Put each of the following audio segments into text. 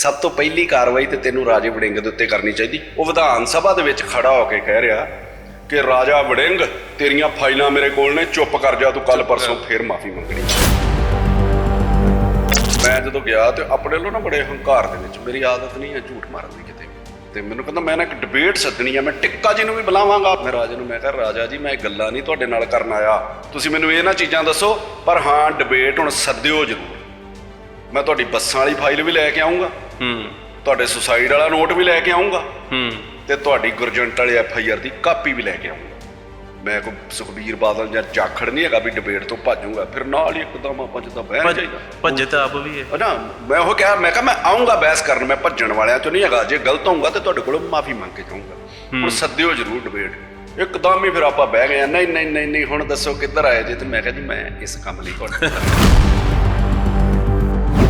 ਸਭ ਤੋਂ ਪਹਿਲੀ ਕਾਰਵਾਈ ਤੇ ਤੈਨੂੰ ਰਾਜੇ ਵੜਿੰਗ ਦੇ ਉੱਤੇ ਕਰਨੀ ਚਾਹੀਦੀ। ਉਹ ਵਿਧਾਨ ਸਭਾ ਦੇ ਵਿੱਚ ਖੜਾ ਹੋ ਕੇ ਕਹਿ ਰਿਹਾ ਕਿ ਰਾਜਾ ਵੜਿੰਗ ਤੇਰੀਆਂ ਫਾਈਲਾਂ ਮੇਰੇ ਕੋਲ ਨੇ ਚੁੱਪ ਕਰ ਜਾ ਤੂੰ ਕੱਲ ਪਰਸੋਂ ਫੇਰ ਮਾਫੀ ਮੰਗਣੀ। ਮੈਂ ਜਦੋਂ ਗਿਆ ਤੇ ਆਪਣੇ ਵੱਲੋਂ ਨਾ ਬੜੇ ਹੰਕਾਰ ਦੇ ਵਿੱਚ ਮੇਰੀ ਆਦਤ ਨਹੀਂ ਹੈ ਝੂਠ ਮਾਰਨ ਦੀ ਕਿਤੇ ਵੀ। ਤੇ ਮੈਨੂੰ ਕਹਿੰਦਾ ਮੈਂ ਨਾ ਇੱਕ ਡਿਬੇਟ ਸੱਦਣੀ ਆ ਮੈਂ ਟਿੱਕਾ ਜੀ ਨੂੰ ਵੀ ਬੁਲਾਵਾਂਗਾ। ਮੈਂ ਰਾਜੇ ਨੂੰ ਮੈਂ ਕਿਹਾ ਰਾਜਾ ਜੀ ਮੈਂ ਇਹ ਗੱਲਾਂ ਨਹੀਂ ਤੁਹਾਡੇ ਨਾਲ ਕਰਨ ਆਇਆ। ਤੁਸੀਂ ਮੈਨੂੰ ਇਹ ਨਾ ਚੀਜ਼ਾਂ ਦੱਸੋ ਪਰ ਹਾਂ ਡਿਬੇਟ ਹੁਣ ਸੱਦਿਓ ਜ਼ਰੂਰ। ਮੈਂ ਤੁਹਾਡੀ ਬੱਸਾਂ ਵਾਲੀ ਫਾਈਲ ਵੀ ਲੈ ਕੇ ਆਉਂਗਾ ਹੂੰ। ਤੁਹਾਡੇ ਸੁਸਾਈਡ ਵਾਲਾ ਨੋਟ ਵੀ ਲੈ ਕੇ ਆਉਂਗਾ ਹੂੰ। ਤੇ ਤੁਹਾਡੀ ਗੁਰਜੰਟ ਵਾਲੇ ਐਫ ਆਈ ਆਰ ਦੀ ਕਾਪੀ ਵੀ ਲੈ ਕੇ ਆਉਂਗਾ ਮੈਂ ਕੋਈ ਸੁਖਬੀਰ ਬਾਦਲ ਜਾਂ ਜਾਖੜ ਨਹੀਂ ਹੈਗਾ ਵੀ ਡਿਬੇਟ ਤੋਂ ਭਾਜੂਗਾ ਫਿਰ ਨਾਲ ਹੀ ਇੱਕਦਮ ਆਪਾਂ ਜਿੱਦਾਂ ਬਹਿਣਾ ਚਾਹੀਦਾ ਭੱਜੇ ਤਾਂ ਆਪ ਵੀ ਹੈ। ਨਾ ਮੈਂ ਉਹ ਕਿਹਾ ਮੈਂ ਕਿਹਾ ਮੈਂ ਆਉਂਗਾ ਬਹਿਸ ਕਰਨ ਮੈਂ ਭੱਜਣ ਵਾਲਿਆਂ ਚੋਂ ਨਹੀਂ ਹੈਗਾ ਜੇ ਗਲਤ ਹੋਊਗਾ ਤੇ ਤੁਹਾਡੇ ਕੋਲੋਂ ਮਾਫੀ ਮੰਗ ਕੇ ਜਾਊਂਗਾ। ਹੁਣ ਸੱਦਿਓ ਜ਼ਰੂਰ ਡਿਬੇਟ। ਇੱਕਦਮ ਹੀ ਫਿਰ ਆਪਾਂ ਬਹਿ ਗਏ ਨਹੀਂ ਨਹੀਂ ਨਹੀਂ ਹੁਣ ਦੱਸੋ ਕਿੱਧਰ ਆਏ ਜੇ ਤੇ ਮੈਂ ਕਿਹਾ ਜੀ ਮੈਂ ਇਸ ਕੰਮ ਲਈ ਤੁਹਾਡੇ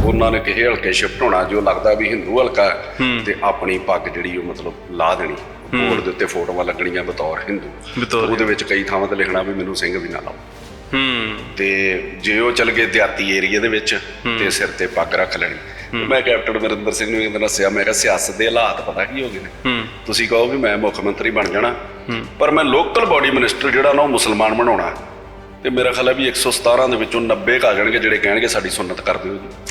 ਉਹਨਾਂ ਨੇ ਕਿਸੇ ਹਲਕੇ ਸ਼ਿਫਟ ਹੋਣਾ ਜੋ ਲੱਗਦਾ ਵੀ ਹਿੰਦੂ ਹਲਕਾ ਤੇ ਆਪਣੀ ਪੱਗ ਜਿਹੜੀ ਉਹ ਮਤਲਬ ਲਾ ਦੇਣੀ। ਬੋਰਡ ਦੇ ਉੱਤੇ ਫੋਟੋਆਂ ਲੱਗਣੀਆਂ ਬਤੌਰ ਹਿੰਦੂ ਬਤੌਰ ਉਹਦੇ ਵਿੱਚ ਕਈ ਥਾਵਾਂ ਤੇ ਲਿਖਣਾ ਵੀ ਮੈਨੂੰ ਸਿੰਘ ਵੀ ਨਾ ਲਾਓ। ਹੂੰ। ਤੇ ਜੇ ਉਹ ਚਲ ਗਏ ਦਿਹਾਤੀ ਏਰੀਆ ਦੇ ਵਿੱਚ ਤੇ ਸਿਰ ਤੇ ਪੱਗ ਰੱਖ ਲੈਣੀ। ਮੈਂ ਕੈਪਟਨ ਅਮਰਿੰਦਰ ਸਿੰਘ ਨੂੰ ਇਹ ਦੱਸਿਆ ਮੈਂ ਕਿਹਾ ਸਿਆਸਤ ਦੇ ਹਾਲਾਤ ਪਤਾ ਕੀ ਹੋ ਗਏ ਨੇ? ਤੁਸੀਂ ਕਹੋ ਵੀ ਮੈਂ ਮੁੱਖ ਮੰਤਰੀ ਬਣ ਜਾਣਾ। ਪਰ ਮੈਂ ਲੋਕਲ ਬਾਡੀ ਮਿਨਿਸਟਰ ਜਿਹੜਾ ਨਾ ਉਹ ਮੁਸਲਮਾਨ ਬਣਾਉਣਾ। ਤੇ ਮੇਰਾ ਖਿਆਲ ਹੈ ਵੀ 117 ਦੇ ਵਿੱਚੋਂ 90 ਕੁ ਆ ਜਾਣਗੇ ਜਿਹੜੇ ਕਹਿਣਗੇ ਸਾਡੀ ਸੁਨਨਤ ਕਰ ਦਿਓ ਜੀ।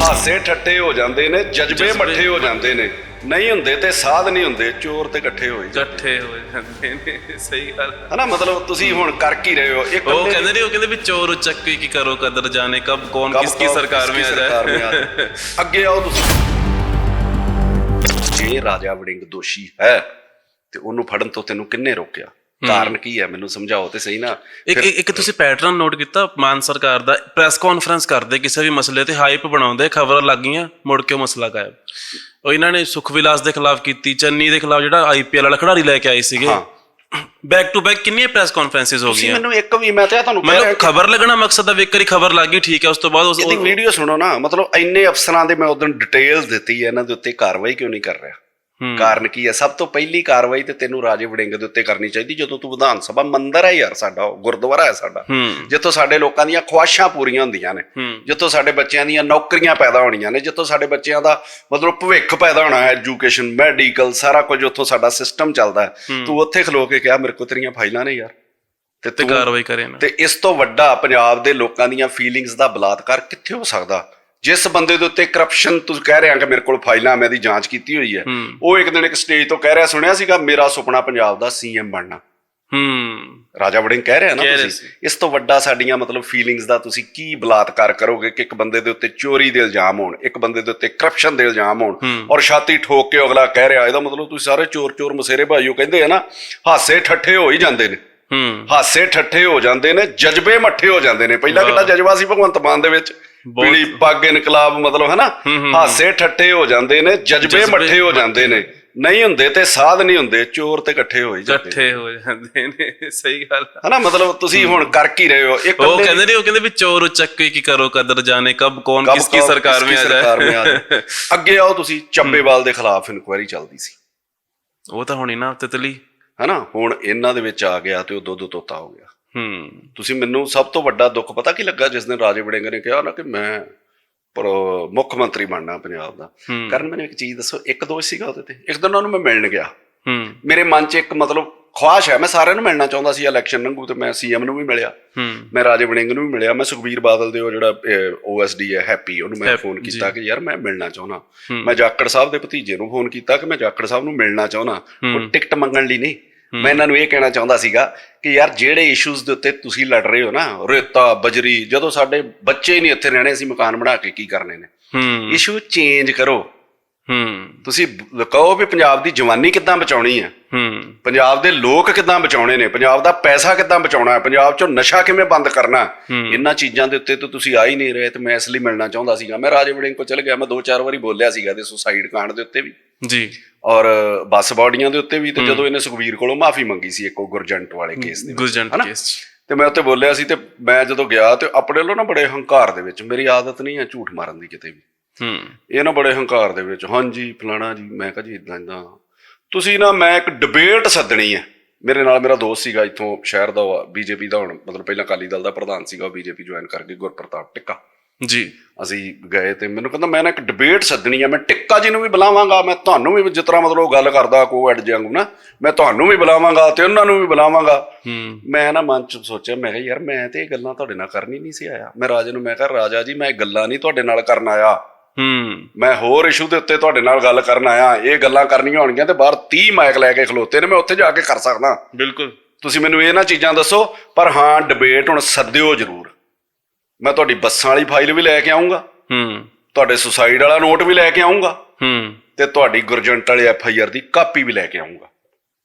ਹਾਸੇ ਠੱਟੇ ਹੋ ਜਾਂਦੇ ਨੇ ਜਜ਼ਬੇ ਮੱਠੇ ਹੋ ਜਾਂਦੇ ਨੇ। ਨਹੀਂ ਹੁੰਦੇ ਤੇ ਸਾਧ ਨਹੀਂ ਹੁੰਦੇ ਚੋਰ ਤੇ ਇਕੱਠੇ ਹੋਏ ਇਕੱਠੇ ਹੋ ਜਾਂਦੇ ਨੇ ਸਹੀ ਗੱਲ ਹਨਾ ਮਤਲਬ ਤੁਸੀਂ ਹੁਣ ਕਰ ਕੀ ਰਹੇ ਹੋ? ਇੱਕ ਉਹ ਕਹਿੰਦੇ ਨੇ ਉਹ ਕਹਿੰਦੇ ਵੀ ਚੋਰ ਚੱਕੀ ਕੀ ਕਰੋ ਕਦਰ ਜਾਣੇ ਕਬ ਕੌਣ ਕਿਸ ਕੀ ਸਰਕਾਰ ਵਿੱਚ ਆ ਜਾਏ ਅੱਗੇ ਆਓ ਤੁਸੀਂ। ਜੇ ਰਾਜਾ ਵੜਿੰਗ ਦੋਸ਼ੀ ਹੈ ਤੇ ਉਹਨੂੰ ਫੜਨ ਤੋਂ ਤੈਨੂੰ ਕਿੰਨੇ ਰੋਕਿਆ? ਕਾਰਨ ਕੀ ਹੈ ਮੈਨੂੰ ਸਮਝਾਓ ਤੇ ਸਹੀ ਨਾ। ਇੱਕ ਇੱਕ ਤੁਸੀਂ ਪੈਟਰਨ ਨੋਟ ਕੀਤਾ ਮਾਨ ਸਰਕਾਰ ਦਾ। ਪ੍ਰੈਸ ਕਾਨਫਰੰਸ ਕਰਦੇ ਕਿਸੇ ਵੀ ਮਸਲੇ ਤੇ ਹਾਈਪ ਬਣਾਉਂਦੇ ਖਬਰਾਂ ਲੱਗੀਆਂ ਮੁੜ ਕੇ ਮਸਲਾ ਗਾਇਬ। ਉਹ ਇਹਨਾਂ ਨੇ ਸੁਖਵਿਲਾਸ ਦੇ ਖਿਲਾਫ ਕੀਤੀ ਚੰਨੀ ਦੇ ਖਿਲਾਫ ਜਿਹੜਾ ਆਈਪੀਐਲ ਵਾਲਾ ਖਿਡਾਰੀ ਲੈ ਕੇ ਆਏ ਸੀਗੇ। ਬੈਕ ਟੂ ਬੈਕ ਕਿੰਨੀਆਂ ਪ੍ਰੈਸ ਕਾਨਫਰੰਸਿਸ ਹੋ ਤੁਸੀਂ ਗਈਆਂ? ਮੈਨੂੰ ਇੱਕ ਵੀ ਮੈਂ ਤਾਂ ਤੁਹਾਨੂੰ ਮਤਲਬ ਖਬਰ ਲੱਗਣਾ ਮਕਸਦ ਦਾ ਇੱਕ ਵਾਰੀ ਖਬਰ ਲੱਗ ਗਈ ਠੀਕ ਹੈ ਉਸ ਤੋਂ ਬਾਅਦ ਉਸ ਇਹਦੀ ਵੀਡੀਓ ਸੁਣੋ ਨਾ। ਮਤਲਬ ਇੰਨੇ ਅਫਸਰਾਂ ਦੇ ਮੈਂ ਉਦੋਂ ਡਿਟੇਲਸ ਦਿੱਤੀ ਹੈ ਇਹਨਾਂ ਦੇ ਉੱਤੇ ਕਾਰਵਾਈ ਕਿਉਂ ਨਹੀਂ ਕਰ ਰਿਹਾ। ਕਾਰਨ ਕੀ ਹੈ? ਸਭ ਤੋਂ ਪਹਿਲੀ ਕਾਰਵਾਈ ਤੇ ਤੈਨੂੰ ਰਾਜੇ ਵੜਿੰਗ ਦੇ ਉੱਤੇ ਕਰਨੀ ਚਾਹੀਦੀ ਜਦੋਂ ਤੂੰ ਵਿਧਾਨ ਸਭਾ ਮੰਦਰ ਹੈ ਯਾਰ ਸਾਡਾ ਗੁਰਦੁਆਰਾ ਹੈ ਸਾਡਾ। ਜਿੱਥੋਂ ਸਾਡੇ ਲੋਕਾਂ ਦੀਆਂ ਖੁਆਇਸ਼ਾਂ ਪੂਰੀਆਂ ਹੁੰਦੀਆਂ ਨੇ ਜਿੱਥੋਂ ਸਾਡੇ ਬੱਚਿਆਂ ਦੀਆਂ ਨੌਕਰੀਆਂ ਪੈਦਾ ਹੋਣੀਆਂ ਨੇ ਜਿੱਥੋਂ ਸਾਡੇ ਬੱਚਿਆਂ ਦਾ ਮਤਲਬ ਭਵਿੱਖ ਪੈਦਾ ਹੋਣਾ ਹੈ ਐਜੂਕੇਸ਼ਨ ਮੈਡੀਕਲ ਸਾਰਾ ਕੁਝ ਉੱਥੋਂ ਸਾਡਾ ਸਿਸਟਮ ਚੱਲਦਾ ਹੈ। ਤੂੰ ਉੱਥੇ ਖਲੋ ਕੇ ਕਿਹਾ ਮੇਰੇ ਕੋਲ ਤੇਰੀਆਂ ਫਾਈਲਾਂ ਨੇ ਯਾਰ। ਤੇ ਤੇ ਤੂੰ ਕਾਰਵਾਈ ਕਰੇ ਨਾ। ਤੇ ਇਸ ਤੋਂ ਵੱਡਾ ਪੰਜਾਬ ਦੇ ਲੋਕਾਂ ਦੀਆਂ ਫੀਲਿੰਗਸ ਦਾ ਬਲਾਤਕਾਰ ਕਿੱਥੇ ਹੋ ਸਕਦਾ? ਜਿਸ ਬੰਦੇ ਦੇ ਉੱਤੇ ਕਰਪਸ਼ਨ ਤੁਸੀਂ ਕਹਿ ਰਹੇ ਆ ਕਿ ਮੇਰੇ ਕੋਲ ਫਾਈਲਾਂ ਮੈਂ ਦੀ ਜਾਂਚ ਕੀਤੀ ਹੋਈ ਹੈ ਉਹ ਇੱਕ ਦਿਨ ਇੱਕ ਸਟੇਜ ਤੋਂ ਕਹਿ ਰਿਹਾ ਸੁਣਿਆ ਸੀਗਾ ਮੇਰਾ ਸੁਪਨਾ ਪੰਜਾਬ ਦਾ ਸੀਐਮ ਬਣਨਾ। ਹੂੰ। ਰਾਜਾ ਵੜਿੰਗ ਕਹਿ ਰਿਹਾ ਨਾ ਤੁਸੀਂ ਇਸ ਤੋਂ ਵੱਡਾ ਸਾਡੀਆਂ ਮਤਲਬ ਫੀਲਿੰਗਸ ਦਾ ਤੁਸੀਂ ਕੀ ਬਲਾਤਕਾਰ ਕਰੋਗੇ ਕਿ ਇੱਕ ਬੰਦੇ ਦੇ ਉੱਤੇ ਚੋਰੀ ਦੇ ਇਲਜ਼ਾਮ ਹੋਣ ਇੱਕ ਬੰਦੇ ਦੇ ਉੱਤੇ ਕਰਪਸ਼ਨ ਦੇ ਇਲਜ਼ਾਮ ਹੋਣ। ਔਰ ਛਾਤੀ ਠੋਕ ਕੇ ਅਗਲਾ ਕਹਿ ਰਿਹਾ ਇਹਦਾ ਮਤਲਬ ਤੁਸੀਂ ਸਾਰੇ ਚੋਰ ਚੋਰ ਮਸੇਰੇ ਭਾਈਓ ਕਹਿੰਦੇ ਆ ਨਾ ਹਾਸੇ ਠੱਠੇ ਹੋ ਹੀ ਜਾਂਦੇ ਨੇ। ਹੂੰ। ਹਾਸੇ ਠੱਠੇ ਹੋ ਜਾਂਦੇ ਨੇ ਜਜ਼ਬੇ ਮੱਠੇ ਹੋ ਜਾਂਦੇ ਨੇ। ਪਹਿਲਾਂ ਕਿੰਨਾ ਜਜ਼ਬਾ ਸੀ ਭਗਵੰਤ ਮਾਨ ਦੇ ਵਿੱਚ। ਪੀਲੀ ਪੱਗ ਇਨਕਲਾਬ ਮਤਲਬ ਹੈ ਨਾ ਹਾਸੇ ਠੱਠੇ ਹੋ ਜਾਂਦੇ ਨੇ ਜਜ਼ਬੇ ਮੱਠੇ ਹੋ ਜਾਂਦੇ ਨੇ। ਨਹੀਂ ਹੁੰਦੇ ਤੇ ਸਾਧ ਨਹੀਂ ਹੁੰਦੇ ਚੋਰ ਤੇ ਇਕੱਠੇ ਹੋ ਹੀ ਜਾਂਦੇ। ਇਕੱਠੇ ਹੋ ਜਾਂਦੇ ਨੇ ਸਹੀ ਗੱਲ। ਹੈ ਨਾ ਮਤਲਬ ਤੁਸੀਂ ਹੁਣ ਕਰ ਕੀ ਰਹੇ ਹੋ ਇੱਕ ਉਹ ਕਹਿੰਦੇ ਨੇ ਉਹ ਕਹਿੰਦੇ ਵੀ ਚੋਰ ਚੱਕੀ ਕੀ ਕਰੋ ਕਦਰ ਜਾਣੇ ਕਬ ਕੌਣ ਕਿਸकी ਕਬ ਸਰਕਾਰ ਮੇਂ ਆ ਜਾਏ। ਅੱਗੇ ਆਓ ਤੁਸੀਂ ਚੱਬੇਵਾਲ ਦੇ ਖਿਲਾਫ ਇਨਕੁਆਇਰੀ ਚੱਲਦੀ ਸੀ। ਉਹ ਤਾਂ ਹੁਣੀ ਨਾ ਤਿਤਲੀ ਹੈਨਾ ਹੁਣ ਇਹਨਾਂ ਦੇ ਵਿੱਚ ਆ ਗਿਆ ਤੇ ਉਹ ਦੁੱਧ ਤੋਤਾ ਹੋ ਗਿਆ। ਹੂੰ ਤੁਸੀਂ ਮੈਨੂੰ ਸਭ ਤੋਂ ਵੱਡਾ ਦੁੱਖ ਪਤਾ ਕੀ ਲੱਗਾ? ਜਿਸ ਦਿਨ ਰਾਜੇ ਵੜਿੰਗ ਨੇ ਕਿਹਾ ਨਾ ਕਿ ਮੈਂ ਪਰ ਮੁੱਖ ਮੰਤਰੀ ਬਣਨਾ ਪੰਜਾਬ ਦਾ। ਕਰਨ ਮੈਨੂੰ ਇੱਕ ਚੀਜ਼ ਦੱਸੋ ਇੱਕ ਦੋਸ਼ ਸੀਗਾ ਉਹਦੇ ਤੇ। ਇੱਕ ਦਿਨ ਉਹਨੂੰ ਮੈਂ ਮਿਲਣ ਗਿਆ। ਹੂੰ। ਮੇਰੇ ਮਨ 'ਚ ਇੱਕ ਮਤਲਬ ਖੁਆਇਸ਼ ਹੈ ਮੈਂ ਸਾਰਿਆਂ ਨੂੰ ਮਿਲਣਾ ਚਾਹੁੰਦਾ ਸੀ ਇਲੈਕਸ਼ਨ ਲੰਘੂ ਤੇ ਮੈਂ ਸੀਐਮ ਨੂੰ ਵੀ ਮਿਲਿਆ। ਮੈਂ ਰਾਜੇ ਵੜਿੰਗ ਨੂੰ ਵੀ ਮਿਲਿਆ। ਮੈਂ ਸੁਖਬੀਰ ਬਾਦਲ ਦੇ ਉਹ ਜਿਹੜਾ ਓਐਸਡੀ ਹੈ ਹੈਪੀ ਉਹਨੂੰ ਮੈਂ ਫੋਨ। ਕੀਤਾ ਕਿ ਯਾਰ ਮੈਂ ਮਿਲਣਾ ਚਾਹੁੰਦਾ। ਮੈਂ ਜਾਖੜ ਸਾਹਿਬ ਦੇ ਭਤੀਜੇ ਨੂੰ ਫੋਨ ਕੀਤਾ ਕਿ ਮੈਂ ਜਾਖੜ ਸਾਹਿਬ ਨੂੰ ਮਿਲਣਾ ਚਾਹੁੰਦਾ। ਉਹ ਟਿਕਟ ਮੰਗਣ ਲਈ ਨਹੀਂ। ਮੈਂ ਇਹਨਾਂ ਨੂੰ ਇਹ ਕਹਿਣਾ ਚਾਹੁੰਦਾ ਸੀਗਾ ਕਿ ਯਾਰ ਜਿਹੜੇ ਇਸ਼ੂਜ਼ ਦੇ ਉੱਤੇ ਤੁਸੀਂ ਲੜ ਰਹੇ ਹੋ ਨਾ ਰੇਤਾ ਬਜਰੀ ਜਦੋਂ ਸਾਡੇ ਬੱਚੇ ਹੀ ਨਹੀਂ ਇੱਥੇ ਰਹਿਣੇ ਅਸੀਂ ਮਕਾਨ ਬਣਾ ਕੇ ਕੀ ਕਰਨੇ ਨੇ? ਇਸ਼ੂ ਚੇਂਜ ਕਰੋ। ਹੂੰ। ਤੁਸੀਂ ਕਹੋ ਵੀ ਪੰਜਾਬ ਦੀ ਜਵਾਨੀ ਕਿੱਦਾਂ ਬਚਾਉਣੀ ਹੈ? ਹੂੰ। ਪੰਜਾਬ ਦੇ ਲੋਕ ਕਿੱਦਾਂ ਬਚਾਉਣੇ ਨੇ? ਪੰਜਾਬ ਦਾ ਪੈਸਾ ਕਿੱਦਾਂ ਬਚਾਉਣਾ ਹੈ? ਪੰਜਾਬ ਚੋਂ ਨਸ਼ਾ ਕਿਵੇਂ ਬੰਦ ਕਰਨਾ। ਇਹਨਾਂ ਚੀਜ਼ਾਂ ਦੇ ਉੱਤੇ ਤਾਂ ਤੁਸੀਂ ਆ ਹੀ ਨਹੀਂ ਰਹੇ ਤੇ ਮੈਂ ਇਸ ਲਈ ਮਿਲਣਾ ਚਾਹੁੰਦਾ ਸੀਗਾ। ਮੈਂ ਰਾਜੇ ਵੜਿੰਗ ਕੋਲ ਚਲ ਗਿਆ ਮੈਂ ਦੋ ਚਾਰ ਵਾਰੀ ਬੋਲਿਆ ਸੀਗਾ ਤੇ ਸੁਸਾਈਡ ਕਾਂਡ ਦੇ ਉੱਤੇ ਵੀ। ਜੀ। ਔਰ ਬੱਸ ਬਾਡੀਆਂ ਦੇ ਉੱਤੇ ਵੀ ਤੇ ਜਦੋਂ ਇਹਨੇ ਸੁਖਵੀਰ ਕੋਲੋਂ ਮਾਫੀ ਮੰਗੀ ਸੀ ਇੱਕ ਗੁਰਜੰਟ ਵਾਲੇ ਕੇਸ ਦੇ ਗੁਰਜੰਟ? ਕੇਸ। ਤੇ ਮੈਂ ਉੱਤੇ ਬੋਲਿਆ ਸੀ ਤੇ ਮੈਂ ਜਦੋਂ ਗਿਆ ਤੇ ਆਪਣੇ ਵੱਲੋਂ ਨਾ ਬੜੇ ਹੰਕਾਰ ਦੇ ਵਿੱਚ ਮੇਰੀ ਆਦਤ ਨਹੀਂ ਹੈ ਝੂਠ ਮਾਰਨ ਦੀ ਕਿਤੇ ਵੀ। ਹੂੰ। ਇਹ ਨਾ ਬੜੇ ਹੰਕਾਰ ਦੇ ਵਿੱਚ ਹਾਂਜੀ ਫਲਾਣਾ ਜੀ ਮੈਂ ਕਿਹਾ ਜੀ ਇਦਾਂ ਇਦਾਂ ਤੁਸੀਂ ਨਾ ਮੈਂ ਇੱਕ ਡਿਬੇਟ ਸੱਦਣੀ ਹੈ। ਮੇਰੇ ਨਾਲ ਮੇਰਾ ਦੋਸਤ ਸੀਗਾ ਇੱਥੋਂ ਸ਼ਹਿਰ ਦਾ ਬੀਜੇਪੀ ਦਾ ਹੁਣ ਮਤਲਬ ਪਹਿਲਾਂ ਅਕਾਲੀ ਦਲ ਦਾ ਪ੍ਰਧਾਨ ਸੀਗਾ ਉਹ ਬੀਜੇਪੀ ਜੁਆਇਨ ਕਰ ਗਿਆ ਗੁਰਪ੍ਰਤਾਪ ਟਿੱਕਾ। ਜੀ। ਅਸੀਂ ਗਏ ਤੇ ਮੈਨੂੰ ਕਹਿੰਦਾ ਮੈਂ ਨਾ ਇੱਕ ਡਿਬੇਟ ਸੱਦਣੀ ਆ ਮੈਂ ਟਿੱਕਾ ਜੀ ਨੂੰ ਵੀ ਬੁਲਾਵਾਂਗਾ ਮੈਂ ਤੁਹਾਨੂੰ ਵੀ ਜਿਸ ਤਰ੍ਹਾਂ ਮਤਲਬ ਉਹ ਗੱਲ ਕਰਦਾ ਕੋ ਐਡ ਜਾਂਗੂ ਨਾ ਮੈਂ ਤੁਹਾਨੂੰ ਵੀ ਬੁਲਾਵਾਂਗਾ ਤੇ ਉਹਨਾਂ ਨੂੰ ਵੀ ਬੁਲਾਵਾਂਗਾ। ਮੈਂ ਨਾ ਮਨ ਚ ਸੋਚਿਆ ਮੈਂ ਕਿਹਾ ਯਾਰ ਮੈਂ ਤੇ ਇਹ ਗੱਲਾਂ ਤੁਹਾਡੇ ਨਾਲ ਕਰਨੀ ਨਹੀਂ ਸੀ ਆਇਆ। ਮੈਂ ਰਾਜੇ ਨੂੰ ਮੈਂ ਕਿਹਾ ਰਾਜਾ ਜੀ ਮੈਂ ਇਹ ਗੱਲਾਂ ਨਹੀਂ ਤੁਹਾਡੇ ਨਾਲ ਕਰਨ ਆਇਆ। ਹੂੰ। ਮੈਂ ਹੋਰ ਇਸ਼ੂ ਦੇ ਉੱਤੇ ਤੁਹਾਡੇ ਨਾਲ ਗੱਲ ਕਰਨ ਆਇਆ। ਇਹ ਗੱਲਾਂ ਕਰਨੀਆਂ ਹੋਣਗੀਆਂ ਤੇ ਬਾਹਰ 30 ਮਾਈਕ ਲੈ ਕੇ ਖਲੋਤੇ ਨੇ ਮੈਂ ਉੱਥੇ ਜਾ ਕੇ ਕਰ ਸਕਦਾ। ਬਿਲਕੁਲ। ਤੁਸੀਂ ਮੈਨੂੰ ਇਹ ਨਾ ਚੀਜ਼ਾਂ ਦੱਸੋ ਪਰ ਹਾਂ ਡਿਬੇਟ ਹੁਣ ਸੱਦਿਓ ਜ਼ਰੂਰ। ਮੈਂ ਤੁਹਾਡੀ ਬੱਸਾਂ ਵਾਲੀ ਫਾਈਲ ਵੀ ਲੈ ਕੇ ਆਉਂਗਾ ਹੂੰ। ਤੁਹਾਡੇ ਸੁਸਾਈਡ ਵਾਲਾ ਨੋਟ ਵੀ ਲੈ ਕੇ ਆਉਂਗਾ ਹੂੰ। ਤੇ ਤੁਹਾਡੀ ਗੁਰਜੰਟ ਵਾਲੇ ਐਫ ਆਈ ਆਰ ਦੀ ਕਾਪੀ ਵੀ ਲੈ ਕੇ ਆਉਂਗਾ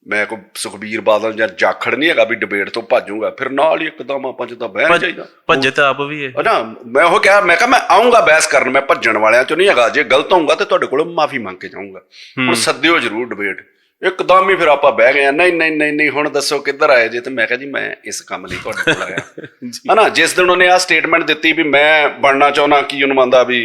ਮੈਂ ਕੋਈ ਸੁਖਬੀਰ ਬਾਦਲ ਜਾਂ ਜਾਖੜ ਨਹੀਂ ਹੈਗਾ ਵੀ ਡਿਬੇਟ ਤੋਂ ਭਾਜੂਗਾ ਫਿਰ ਨਾਲ ਹੀ ਇੱਕਦਮ ਆਪਾਂ ਚ ਤਾਂ ਬਹਿਣਾ ਚਾਹੀਦਾ ਭੱਜੇ ਤਾਂ ਆਪ ਵੀ ਹੈ ਨਾ ਮੈਂ ਉਹ ਕਿਹਾ ਮੈਂ ਕਿਹਾ ਮੈਂ ਆਉਂਗਾ ਬਹਿਸ ਕਰਨ ਮੈਂ ਭੱਜਣ ਵਾਲਿਆਂ ਚੋਂ ਨਹੀਂ ਹੈਗਾ ਜੇ ਗਲਤ ਹੋਊਗਾ ਤੇ ਤੁਹਾਡੇ ਕੋਲੋਂ ਮਾਫੀ ਮੰਗ ਕੇ ਜਾਊਂਗਾ। ਹੁਣ ਸੱਦਿਓ ਜ਼ਰੂਰ ਡਿਬੇਟ ਇੱਕਦਮ ਹੀ ਫਿਰ ਆਪਾਂ ਬਹਿ ਗਏ ਨਹੀਂ ਨਹੀਂ ਨਹੀਂ ਨਹੀਂ ਹੁਣ ਦੱਸੋ ਕਿੱਧਰ ਆਏ ਜੇ ਤੇ ਮੈਂ ਕਿਹਾ ਜੀ ਮੈਂ ਇਸ ਕੰਮ ਲਈ ਤੁਹਾਡੇ ਕੋਲ ਆਇਆ। ਹਨਾ ਜਿਸ ਦਿਨ ਉਹਨੇ ਆ ਸਟੇਟਮੈਂਟ ਦਿੱਤੀ ਵੀ ਮੈਂ ਬਣਨਾ ਚਾਹੁੰਦਾ ਕੀ ਉਹਨੂੰ ਮੰਨਦਾ ਵੀ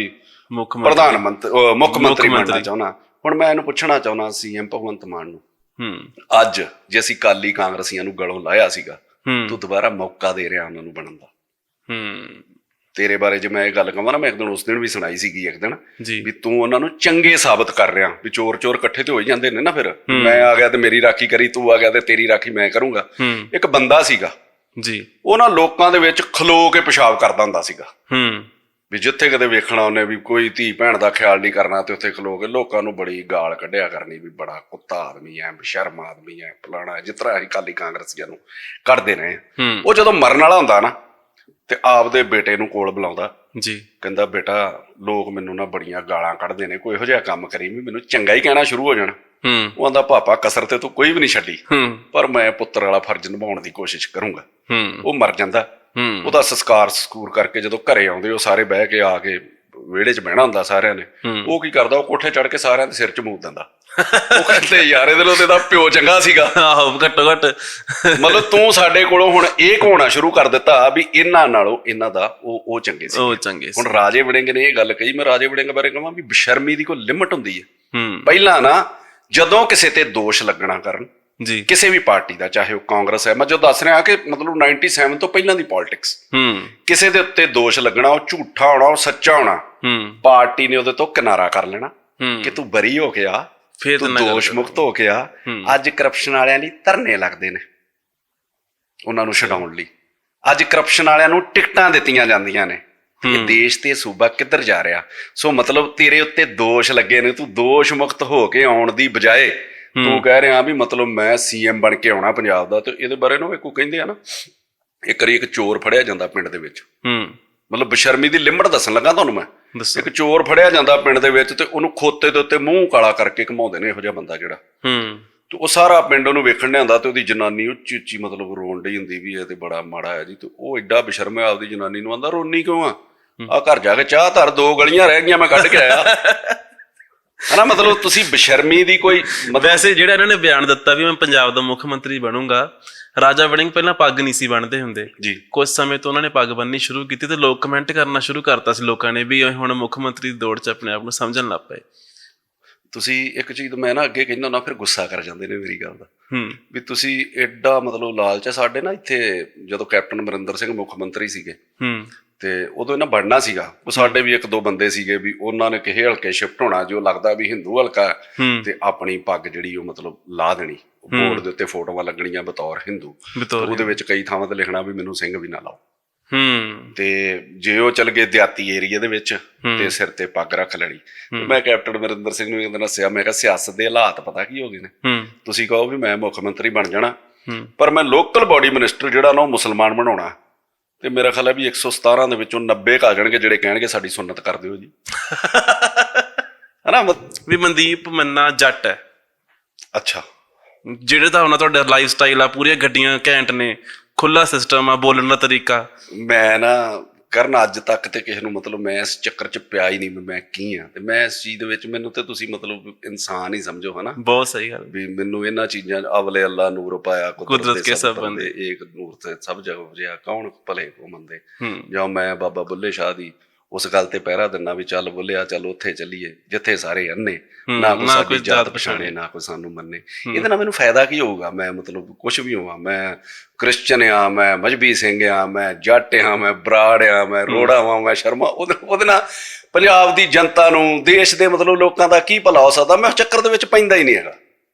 ਮੁੱਖ ਮੰਤਰੀ। ਪ੍ਰਧਾਨ ਮੰਤਰੀ ਮੁੱਖ ਮੰਤਰੀ ਬਣਨਾ। ਚਾਹੁੰਦਾ। ਹੁਣ ਮੈਂ ਇਹਨੂੰ ਪੁੱਛਣਾ ਚਾਹੁੰਦਾ ਸੀਐਮ ਭਗਵੰਤ ਮਾਨ ਨੂੰ ਹੂੰ। ਅੱਜ ਜੇ ਅਸੀਂ ਕਾਲੀ ਕਾਂਗਰਸੀਆਂ ਨੂੰ ਗਲੋਂ ਲਾਇਆ ਸੀਗਾ ਤੂੰ ਦੁਬਾਰਾ ਮੌਕਾ ਦੇ ਰਿਹਾ ਉਹਨਾਂ ਨੂੰ ਬਣਨ ਦਾ। ਹੂੰ। ਤੇਰੇ ਬਾਰੇ ਜੇ ਮੈਂ ਇਹ ਗੱਲ ਕਹਾਂ ਨਾ ਮੈਂ ਇੱਕ ਦਿਨ ਉਸ ਦਿਨ ਵੀ ਸੁਣਾਈ ਸੀਗੀ ਇੱਕ ਦਿਨ ਵੀ ਤੂੰ ਉਹਨਾਂ ਨੂੰ ਚੰਗੇ ਸਾਬਤ ਕਰ ਰਿਹਾ ਵੀ ਚੋਰ ਚੋਰ ਇਕੱਠੇ ਤੇ ਹੋ ਹੀ ਜਾਂਦੇ ਨੇ ਨਾ ਫਿਰ। ਮੈਂ ਆ ਗਿਆ ਤੇ ਮੇਰੀ ਰਾਖੀ ਕਰੀ ਤੂੰ ਆ ਗਿਆ ਤੇ ਤੇਰੀ ਰਾਖੀ ਮੈਂ ਕਰੂੰਗਾ। ਇੱਕ ਬੰਦਾ ਸੀਗਾ। ਜੀ। ਉਹ ਨਾ ਲੋਕਾਂ ਦੇ ਵਿੱਚ ਖਲੋ ਕੇ ਪਿਸ਼ਾਬ ਕਰਦਾ ਹੁੰਦਾ ਸੀਗਾ। ਹੂੰ। ਵੀ ਜਿੱਥੇ ਕਦੇ ਵੇਖਣਾ ਉਹਨੇ ਵੀ ਕੋਈ ਧੀ ਭੈਣ ਦਾ ਖਿਆਲ ਨਹੀਂ ਕਰਨਾ ਤੇ ਉੱਥੇ ਖਲੋ ਕੇ ਲੋਕਾਂ ਨੂੰ ਬੜੀ ਗਾਲ ਕੱਢਿਆ ਕਰਨੀ ਵੀ ਬੜਾ ਕੁੱਤਾ ਆਦਮੀ ਐ ਬਸ਼ਰਮ ਆਦਮੀ ਐ ਫਲਾਣਾ ਜਿਸ ਤਰ੍ਹਾਂ ਅਸੀਂ ਕਾਲੀ ਕਾਂਗਰਸੀਆਂ ਨੂੰ ਕੱਢਦੇ ਰਹੇ ਉਹ ਜਦੋਂ ਮਰਨ ਵਾਲਾ ਹੁੰਦਾ ਨਾ ਤੇ ਆਪਦੇ ਬੇਟੇ ਨੂੰ ਕੋਲ ਬੁਲਾਉਂਦਾ। ਜੀ। ਕਹਿੰਦਾ ਬੇਟਾ ਲੋਕ ਮੈਨੂੰ ਨਾ ਬੜੀਆਂ ਗਾਲਾਂ ਕੱਢਦੇ ਨੇ ਕੋਈ ਇਹੋ ਜਿਹਾ ਕੰਮ ਕਰੀ ਵੀ ਮੈਨੂੰ ਚੰਗਾ ਹੀ ਕਹਿਣਾ ਸ਼ੁਰੂ ਹੋ ਜਾਣਾ। ਹੂੰ। ਉਹ ਆਂਦਾ ਪਾਪਾ ਕਸਰ ਤੇ ਤੂੰ ਕੋਈ ਵੀ ਨਹੀਂ ਛੱਡੀ। ਹੂੰ। ਪਰ ਮੈਂ ਪੁੱਤਰ ਵਾਲਾ ਫਰਜ਼ ਨਿਭਾਉਣ ਦੀ ਕੋਸ਼ਿਸ਼ ਕਰੂੰਗਾ। ਹੂੰ। ਉਹ ਮਰ ਜਾਂਦਾ। ਉਹਦਾ ਸੰਸਕਾਰ ਸਕੂਰ ਕਰਕੇ ਜਦੋਂ ਘਰੇ ਆਉਂਦੇ ਉਹ ਸਾਰੇ ਬਹਿ ਕੇ ਆ ਕੇ ਵਿਹੜੇ 'ਚ ਬਹਿਣਾ ਹੁੰਦਾ ਸਾਰਿਆਂ ਨੇ। ਉਹ ਕੀ ਕਰਦਾ ਉਹ ਕੋਠੇ ਚੜ ਕੇ ਸਾਰਿਆਂ ਦੇ ਸਿਰ 'ਚ ਮੂਦ ਦਿੰਦਾ। ਉਹ ਕਹਿੰਦੇ ਯਾਰ ਇਹਦੇ ਨਾਲੋਂ ਤੇ ਇਹਦਾ ਪਿਓ ਚੰਗਾ ਸੀਗਾ। ਆਹੋ ਘੱਟੋ ਘੱਟ। ਮਤਲਬ ਤੂੰ ਸਾਡੇ ਕੋਲੋਂ ਹੁਣ ਇਹ ਕੋਣਾ ਸ਼ੁਰੂ ਕਰ ਦਿੱਤਾ ਵੀ ਇਹਨਾਂ ਨਾਲੋਂ ਇਹਨਾਂ ਦਾ ਉਹ ਉਹ ਚੰਗੇ ਸੀ। ਉਹ ਚੰਗੇ ਸੀ। ਹੁਣ ਰਾਜੇ ਵੜਿੰਗ ਨੇ ਇਹ ਗੱਲ ਕਹੀ ਮੈਂ ਰਾਜੇ ਵੜਿੰਗ ਬਾਰੇ ਕਹਾਂ ਵੀ ਬਸ਼ਰਮੀ ਦੀ ਕੋਈ ਲਿਮਟ ਹੁੰਦੀ ਹੂੰ। ਪਹਿਲਾਂ ਨਾ ਜਦੋਂ ਕਿਸੇ ਤੇ ਦੋਸ਼ ਲੱਗਣਾ ਕਰਨ ਜੀ। ਕਿਸੇ ਵੀ ਪਾਰਟੀ ਦਾ ਚਾਹੇ ਉਹ ਕਾਂਗਰਸ ਹੈ। ਮੈਂ ਜੋ ਦੱਸ ਰਿਹਾ ਕਿ ਮਤਲਬ 97 ਤੋਂ ਪਹਿਲਾਂ ਦੀ ਪੋਲਿਟਿਕਸ ਹੂੰ। ਕਿਸੇ ਦੇ ਉੱਤੇ ਦੋਸ਼ ਲੱਗਣਾ ਉਹ ਝੂਠਾ ਹੋਣਾ ਉਹ ਸੱਚਾ ਹੋਣਾ ਹੂੰ। ਪਾਰਟੀ ਨੇ ਉਹਦੇ ਤੋਂ ਕਿਨਾਰਾ ਕਰ ਲੈਣਾ। ਕਿ ਤੂੰ ਬਰੀ ਹੋ ਕੇ ਆ ਫੇਰ ਤੂੰ ਦੋਸ਼ ਮੁਕਤ ਹੋ ਕੇ ਆ ਅੱਜ ਕਰਪਸ਼ਨ ਵਾਲਿਆਂ ਲਈ ਧਰਨੇ ਲੱਗਦੇ ਨੇ। ਉਹਨਾਂ ਨੂੰ ਛਡਾਉਣ ਲਈ। ਅੱਜ ਕਰਪਸ਼ਨ ਵਾਲਿਆਂ ਨੂੰ ਟਿਕਟਾਂ ਦਿੱਤੀਆਂ ਜਾਂਦੀਆਂ ਨੇ। ਇਹ ਦੇਸ਼ ਤੇ ਸੂਬਾ ਕਿੱਧਰ ਜਾ ਰਿਹਾ। ਸੋ ਮਤਲਬ ਤੇਰੇ ਉੱਤੇ ਦੋਸ਼ ਲੱਗੇ ਨੇ। ਤੂੰ ਦੋਸ਼ ਮੁਕਤ ਹੋ ਕੇ ਆਉਣ ਦੀ ਬਜਾਏ ਤੂੰ ਕਹਿ ਰਿਹਾ ਵੀ ਮਤਲਬ ਮੈਂ ਸੀਐਮ ਬਣ ਕੇ ਆਉਣਾ ਪੰਜਾਬ ਦਾ ਤੇ ਇਹਦੇ ਬਾਰੇ ਨਾ ਵੇਖੋ ਕਹਿੰਦੇ ਆ ਨਾ ਇੱਕ ਵਾਰੀ ਇੱਕ ਚੋਰ ਫੜਿਆ ਜਾਂਦਾ ਪਿੰਡ ਦੇ ਵਿੱਚ। ਹੂੰ। ਮਤਲਬ ਬਸ਼ਰਮੀ ਦੀ ਲਿਮਟ ਦੱਸਣ ਲੱਗਾ ਤੁਹਾਨੂੰ ਮੈਂ। ਇੱਕ ਚੋਰ ਫੜਿਆ ਜਾਂਦਾ ਪਿੰਡ ਦੇ ਵਿੱਚ ਤੇ ਉਹਨੂੰ ਖੋਤੇ ਦੇ ਉੱਤੇ ਮੂੰਹ ਕਾਲਾ ਕਰਕੇ ਘਮਾਉਂਦੇ ਨੇ ਇਹੋ ਜਿਹਾ ਬੰਦਾ ਜਿਹੜਾ। ਹੂੰ। ਤੇ ਉਹ ਸਾਰਾ ਪਿੰਡ ਉਹਨੂੰ ਵੇਖਣ ਲਿਆਂਦਾ ਤੇ ਉਹਦੀ ਜਨਾਨੀ ਉੱਚੀ ਉੱਚੀ ਮਤਲਬ ਰੋਣ ਡਈ ਹੁੰਦੀ ਵੀ ਇਹ ਤੇ ਬੜਾ ਮਾੜਾ ਹੈ ਜੀ ਤੇ ਉਹ ਐਡਾ ਬਸ਼ਰਮ ਹੈ ਆਪਦੀ ਜਨਾਨੀ ਨੂੰ ਆਂਦਾ ਰੋਣੀ ਕਿਉਂ ਆ? ਆ ਘਰ ਜਾ ਕੇ ਚਾਹ ਧਰ ਦੋ ਗਲੀਆਂ ਰਹਿ ਗਈਆਂ ਮੈਂ ਕੱਢ ਕੇ ਆਇਆ। ਹਨਾ ਮਤਲਬ ਤੁਸੀਂ ਬਸ਼ਰਮੀ ਦੀ ਕੋਈ ਵੈਸੇ ਜਿਹੜਾ ਇਹਨਾਂ ਨੇ ਬਿਆਨ ਦਿੱਤਾ ਵੀ ਮੈਂ ਪੰਜਾਬ ਦਾ ਮੁੱਖ ਮੰਤਰੀ ਬਣੂੰਗਾ ਰਾਜਾ ਵੜਿੰਗ ਪਹਿਲਾਂ ਪੱਗ ਨਹੀਂ ਸੀ ਬੰਨਦੇ ਹੁੰਦੇ। ਜੀ। ਕੁਝ ਸਮੇਂ ਤੋਂ ਉਹਨਾਂ ਨੇ ਪੱਗ ਬੰਨਣੀ ਸ਼ੁਰੂ ਕੀਤੀ ਤੇ ਲੋਕ ਕਮੈਂਟ ਕਰਨਾ ਸ਼ੁਰੂ ਕਰਤਾ ਸੀ ਲੋਕਾਂ ਨੇ ਵੀ ਹੁਣ ਮੁੱਖ ਮੰਤਰੀ ਦੀ ਦੌੜ 'ਚ ਆਪਣੇ ਆਪ ਨੂੰ ਸਮਝਣ ਲੱਗ ਪਏ। ਤੁਸੀਂ ਇੱਕ ਚੀਜ਼ ਮੈਂ ਨਾ ਅੱਗੇ ਕਹਿੰਦਾ ਨਾ ਫਿਰ ਗੁੱਸਾ ਕਰ ਜਾਂਦੇ ਨੇ ਮੇਰੀ ਗੱਲ ਦਾ। ਹੂੰ। ਵੀ ਤੁਸੀਂ ਐਡਾ ਮਤਲਬ ਲਾਲਚ ਹੈ ਸਾਡੇ ਨਾ ਇੱਥੇ ਜਦੋਂ ਕੈਪਟਨ ਅਮਰਿੰਦਰ ਸਿੰਘ ਮੁੱਖ ਮੰਤਰੀ ਸੀਗੇ ਹੂੰ। ਤੇ ਉਦੋਂ ਇਹਨਾਂ ਬਣਨਾ ਸੀਗਾ। ਉਹ ਸਾਡੇ ਵੀ ਇੱਕ ਦੋ ਬੰਦੇ ਸੀਗੇ ਵੀ ਉਹਨਾਂ ਨੇ ਕਿਸੇ ਹਲਕੇ ਸ਼ਿਫਟ ਹੋਣਾ ਜੋ ਲੱਗਦਾ ਵੀ ਹਿੰਦੂ ਹਲਕਾ ਤੇ ਆਪਣੀ ਪੱਗ ਜਿਹੜੀ ਉਹ ਮਤਲਬ ਲਾ ਦੇਣੀ। ਬੋਰਡ ਦੇ ਉੱਤੇ ਫੋਟੋਆਂ ਲੱਗਣੀਆਂ ਬਤੌਰ ਹਿੰਦੂ ਉਹਦੇ ਵਿੱਚ ਕਈ ਥਾਵਾਂ ਤੇ ਲਿਖਣਾ ਵੀ ਮੈਨੂੰ ਸਿੰਘ ਵੀ ਨਾ ਲਾਓ। ਹੂੰ। ਤੇ ਜੇ ਉਹ ਚਲ ਗਏ ਦਿਆਤੀ ਏਰੀਆ ਦੇ ਵਿੱਚ ਤੇ ਸਿਰ ਤੇ ਪੱਗ ਰੱਖ ਲੈਣੀ। ਮੈਂ ਕੈਪਟਨ ਅਮਰਿੰਦਰ ਸਿੰਘ ਨੂੰ ਇਹ ਦੱਸਿਆ ਮੈਂ ਕਿਹਾ ਸਿਆਸਤ ਦੇ ਹਾਲਾਤ ਪਤਾ ਕੀ ਹੋ ਗਏ ਨੇ? ਤੁਸੀਂ ਕਹੋ ਵੀ ਮੈਂ ਮੁੱਖ ਮੰਤਰੀ ਬਣ ਜਾਣਾ। ਪਰ ਮੈਂ ਲੋਕਲ ਬਾਡੀ ਮਿਨਿਸਟਰ ਜਿਹੜਾ ਨਾ ਉਹ ਮੁਸਲਮਾਨ ਬਣਾਉਣਾ। ਤੇ ਮੇਰਾ ਖਿਆਲ ਹੈ ਵੀ 117 ਦੇ ਵਿੱਚੋਂ 90 ਕਾ ਜਾਣਗੇ ਜਿਹੜੇ ਕਹਿਣਗੇ ਸਾਡੀ ਸੁਨਨਤ ਕਰ ਦਿਓ ਜੀ। ਹਨਾ ਵੀ ਮਨਦੀਪ ਮੰਨਾ ਜੱਟ ਹੈ। ਅੱਛਾ। ਜਿਹੜੇ ਤਾਂ ਉਹਨਾਂ ਤੁਹਾਡਾ ਲਾਈਫ ਸਟਾਈਲ ਆ ਪੂਰੀਆਂ ਗੱਡੀਆਂ ਘੈਂਟ ਨੇ ਖੁੱਲਾ ਸਿਸਟਮ ਆ ਬੋਲਣ ਦਾ ਤਰੀਕਾ। ਮੈਂ ਨਾ ਕਰਨ ਅੱਜ ਤੱਕ ਤੇ ਕਿਸੇ ਨੂੰ ਮਤਲਬ ਮੈਂ ਇਸ ਚੱਕਰ 'ਚ ਪਿਆ ਹੀ ਨਹੀਂ ਮੈਂ ਕੀ ਆ। ਤੇ ਮੈਂ ਇਸ ਚੀਜ਼ ਦੇ ਵਿੱਚ ਮੈਨੂੰ ਤੇ ਤੁਸੀਂ ਮਤਲਬ ਇਨਸਾਨ ਹੀ ਸਮਝੋ ਹਨਾ? ਬਹੁਤ ਸਹੀ ਗੱਲ। ਵੀ ਮੈਨੂੰ ਇਹਨਾਂ ਚੀਜ਼ਾਂ ਅਵਲੇ ਅੱਲਾ ਨੂਰ ਪਾਇਆ ਕੁਦਰਤ ਕੇ ਸਭ ਬੰਦੇ। ਏਕ ਨੂਰ ਤੇ ਸਭ ਜਗ ਵਜਿਆ ਕੌਣ ਭਲੇ ਕੋ ਮੰਦੇ? ਜਾਂ ਮੈਂ ਬਾਬਾ ਬੁੱਲੇ ਸ਼ਾਹ ਦੀ ਉਸ ਗੱਲ ਤੇ ਪਹਿਰਾ ਦਿੰਨਾ ਵੀ ਚੱਲ ਬੋਲਿਆ ਚੱਲ ਉੱਥੇ ਚੱਲੀਏ ਜਿੱਥੇ ਸਾਰੇ ਅੰਨੇ ਨਾ ਕੋਈ ਸਾਡੀ ਜਾਤ ਪਛਾਣੇ ਨਾ ਕੋਈ ਸਾਨੂੰ ਮੰਨੇ। ਇਹਦੇ ਨਾਲ ਮੈਨੂੰ ਫਾਇਦਾ ਕੀ ਹੋਊਗਾ? ਮੈਂ ਮਤਲਬ ਕੁਝ ਵੀ ਹੋਵਾਂ। ਮੈਂ ਕ੍ਰਿਸਚਨ ਆ ਮੈਂ ਮਜਬੀ ਸਿੰਘ ਆ ਮੈਂ ਜੱਟ ਆ ਮੈਂ ਬਰਾੜ ਆ ਮੈਂ ਰੋੜਾ ਆ ਮੈਂ ਸ਼ਰਮਾ ਉਹਦੇ ਉਹਦੇ ਨਾਲ ਪੰਜਾਬ ਦੀ ਜਨਤਾ ਨੂੰ ਦੇਸ਼ ਦੇ ਮਤਲਬ ਲੋਕਾਂ ਦਾ ਕੀ ਭਲਾ ਹੋ ਸਕਦਾ? ਮੈਂ ਚੱਕਰ ਦੇ ਵਿੱਚ ਪੈਂਦਾ ਹੀ ਨਹੀਂ ਹੈਗਾ।